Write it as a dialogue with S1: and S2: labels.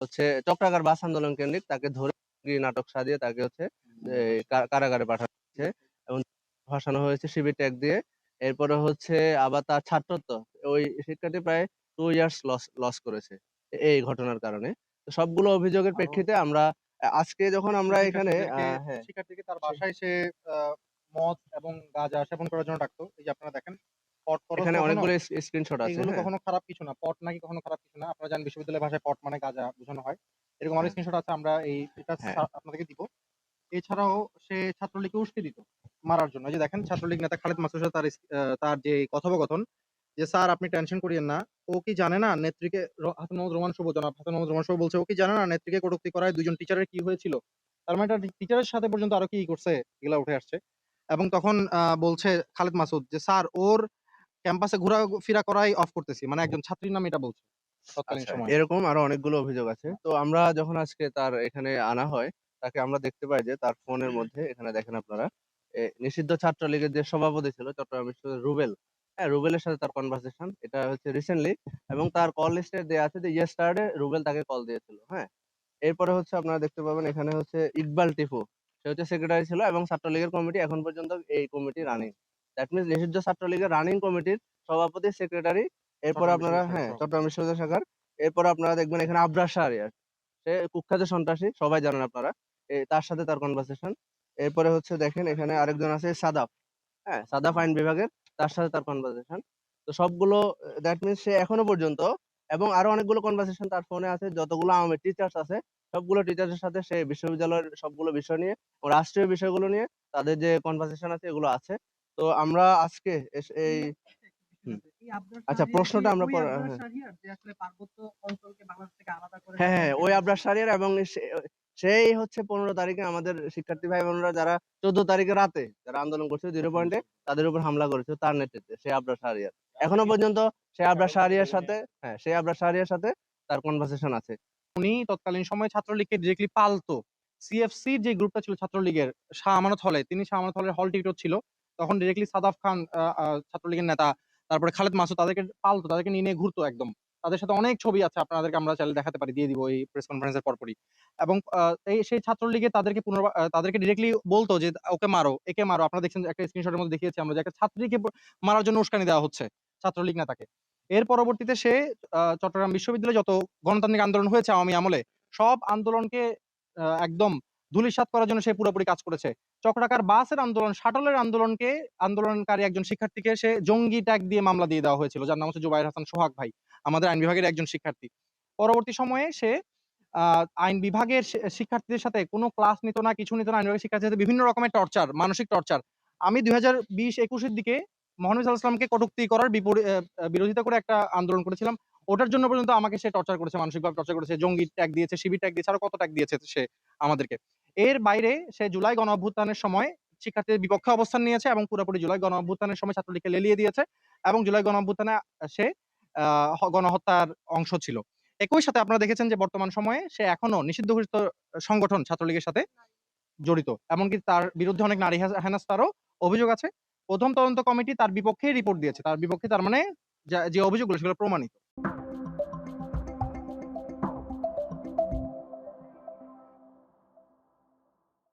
S1: হচ্ছে চক্রাকার বাস আন্দোলন কেন্দ্রিক তাকে ধরে নাটক সাজিয়ে তাকে হচ্ছে কারাগারে পাঠানো হয়েছে এবং ফাঁসানো হয়েছে শিবির ট্যাগ দিয়ে। এরপরে হচ্ছে আবার তার ছাত্রত্ব ওই শিক্ষার্থী প্রায় টু ইয়ার্স লস লস করেছে এই ঘটনার কারণে। তো সবগুলো অভিযোগের প্রেক্ষিতে আমরা আজকে যখন আমরা এখানে হ্যাঁ।
S2: শিক্ষার্থীকে তার বাসায় সে মদ এবং গাঁজা সেবন করার জন্য ডাকতো এই যে আপনারা দেখেন পট
S1: এখানে অনেকগুলো স্ক্রিনশট আছে
S2: এগুলো
S1: হ্যাঁ।
S2: কখনো খারাপ কিছু না পট নাকি কখনো খারাপ কিছু না আপনারা জানেন বিশ্ববিদ্যালয়ের ভাষায় পট মানে গাঁজা বোঝানো হয় এরকম অনেক
S1: হ্যাঁ।
S2: স্ক্রিনশট আছে আমরা এই এটা
S1: হ্যাঁ।
S2: আপনাদেরকে দিব এছাড়াও সে ছাত্রলীগকে উস্কে দিত মারার জন্য যে দেখেন ছাত্রলীগ নেতা খালেদ মাসুদ তার তার যে কথোপকথন যে স্যার আপনি টেনশন করিয়েন না ও কি জানে না নেত্রীকে হাসান মোহাম্মদ রোমান শুভ জনাব হাসান মোহাম্মদ রোমান শুভ বলছে ও কি জানে না নেত্রীকে কটূক্তি করায় দুজন টিচারের কি হয়েছিল তার মানে টিচারের সাথে পর্যন্ত আরও কি করছে এগুলা উঠে আসছে এবং তখন আহ, বলছে খালেদ মাসুদ যে স্যার ওর ক্যাম্পাসে ঘোরাফেরা করাই অফ করতেছি। মানে একজন ছাত্রীর নাম এটা বলছে তৎকালীন
S1: আচ্ছা,
S2: সময়।
S1: এরকম আরও অনেকগুলো অভিযোগ আছে। তো আমরা যখন আজকে তার এখানে আনা হয় তাকে আমরা দেখতে পাই যে তার ফোনের মধ্যে এখানে দেখেন আপনারা এ, নিষিদ্ধ ছাত্রলীগের যে সভাপতি ছিল চট্টগ্রাম বিশ্ববিদ্যালয়ের রুবেল হ্যাঁ রুবেলের সাথে তার কনভারসেশন এটা হচ্ছে রিসেন্টলি এবং তার কল লিস্টে দেওয়া আছে যে ইয়েস্টারডে রুবেল তাকে কল দিয়েছিল হ্যাঁ। এরপরে হচ্ছে আপনারা দেখতে পাবেন এখানে হচ্ছে ইকবাল টিপু সে হচ্ছে সেক্রেটারি ছিল এবং ছাত্রলীগের কমিটি এখন পর্যন্ত এই কমিটি রানিং দ্যাট মিনস নিষিদ্ধ ছাত্রলীগের রানিং কমিটির সভাপতি সেক্রেটারি এরপর আপনারা হ্যাঁ চট্টগ্রাম বিশ্ববিদ্যালয় শাখার এরপর আপনারা দেখবেন এখানে আবরার শাহরিয়ার সে কুখ্যাত সন্ত্রাসী সবাই জানেন আপনারা। তার সাথে তার কনভারসেশন এরপরে হচ্ছে দেখেন এখানে আরেকজন আছে সাদাফ। হ্যাঁ সাদাফ আইন বিভাগের তার সাথে তার কনভারসেশন তো সবগুলো দ্যাট মিনস সে এখনও পর্যন্ত এবং আরও অনেকগুলো কনভারসেশন তার ফোনে আছে। যতগুলো আওয়ামী টিচার্স আছে সবগুলো টিচার্সের সাথে সে বিশ্ববিদ্যালয়ের সবগুলো বিষয় নিয়ে ও রাষ্ট্রীয় বিষয়গুলো নিয়ে তাদের যে কনভারসেশন আছে এগুলো আছে। তো আমরা আজকে এই আচ্ছা, প্রশ্নটা আমরা হ্যাঁ। হ্যাঁ হ্যাঁ ওই আবরার সারিয়ার এবং সেই হচ্ছে পনেরো তারিখে আমাদের শিক্ষার্থী ভাই বোনেরা যারা চোদ্দ তারিখে রাতে যারা আন্দোলন করছে জিরো পয়েন্টে তাদের উপর হামলা করেছে তার নেতৃত্বে সে আবরার সারিয়ার এখনও পর্যন্ত সে আবরার সারিয়ার সাথে হ্যাঁ সে আবরার সারিয়ার সাথে তার কনভারসেশন আছে।
S2: উনি তৎকালীন সময়ে ছাত্রলীগকে ডিরেক্টলি পালতো। সিএফসি যে গ্রুপটা ছিল ছাত্রলীগের শাহ আমানত হলে তিনি শাহ আমানত হলের হল টিকিটর ছিল। তখন ডিরেক্টলি সাদাফ খান ছাত্রলীগের নেতা, তারপরে খালেদ মাসুদ তাদেরকে পালতো, তাদেরকে নিয়ে ঘুরতো একদম। তাদের সাথে অনেক ছবি আছে, আপনাদেরকে আমরা চাইলে দেখাতে পারি, দিয়ে দিব এই প্রেস কনফারেন্সের পরপরই। এবং এই সেই ছাত্রলীগে তাদেরকে পুনর্বার তাদেরকে ডিরেক্টলি বলতো যে, ওকে মারো, একে মারো। আপনারা দেখছেন একটা স্ক্রিনশটের মধ্যে দেখিয়েছি আমরা যে, একটা ছাত্রীকে মারার জন্য উস্কানি দেওয়া হচ্ছে ছাত্রলীগ নেতাকে। এর পরবর্তীতে সে চট্টগ্রাম বিশ্ববিদ্যালয়ে যত গণতান্ত্রিক আন্দোলন হয়েছে আওয়ামী আমলে, সব আন্দোলনকে একদম ধূলিসাৎ করার জন্য সে পুরোপুরি কাজ করেছে। চক্রাকার বাসের আন্দোলন, শাটলের আন্দোলনকে, আন্দোলনকারী একজন শিক্ষার্থীকে সে জঙ্গি ট্যাগ দিয়ে মামলা দিয়ে দেওয়া হয়েছিল, যার নাম হচ্ছে জুবাইর হাসান সোহাগ ভাই, আমাদের আইন বিভাগের একজন শিক্ষার্থী। পরবর্তী সময়ে সে আইন বিভাগের শিক্ষার্থীদের সাথে কোনো ক্লাস নিত না, কিছু নিত না, আইন বিভাগের শিক্ষার্থীদের সাথে বিভিন্ন রকমের টর্চার, মানসিক টর্চার। আমি দুই হাজার বিশ একুশের দিকে মোহাম্মদ সাল্লাহামকে কটূক্তি করার বিরোধিতা করে একটা আন্দোলন করেছিলাম। ওটার জন্য পর্যন্ত আমাকে সে টর্চার করেছে, মানসিকভাবে টর্চার করেছে, জঙ্গি ট্যাগ দিয়েছে, শিবির ট্যাগ দিয়েছে, আরও কত ট্যাগ দিয়েছে সে আমাদেরকে। এর বাইরে সে জুলাই গণ অভ্যুত্থানের সময় শিক্ষার্থীদের বিপক্ষে অবস্থান নিয়েছে এবং পুরোপুরি জুলাই গণ অভ্যুত্থানের সময় ছাত্রলীগকে লেলিয়ে দিয়েছে এবং জুলাই গণ অভ্যুত্থানে সে গণহত্যার অংশ ছিল। একই সাথে আপনারা দেখেছেন যে বর্তমান সময়ে সে এখনও নিষিদ্ধ ঘোষিত সংগঠন ছাত্রলীগের সাথে জড়িত, এমনকি তার বিরুদ্ধে অনেক নারী হেনাস্তারও অভিযোগ আছে। প্রথম তদন্ত কমিটি তার বিপক্ষে রিপোর্ট দিয়েছে। তার বিপক্ষে তার মানে যে অভিযোগগুলো সেগুলো প্রমাণিত।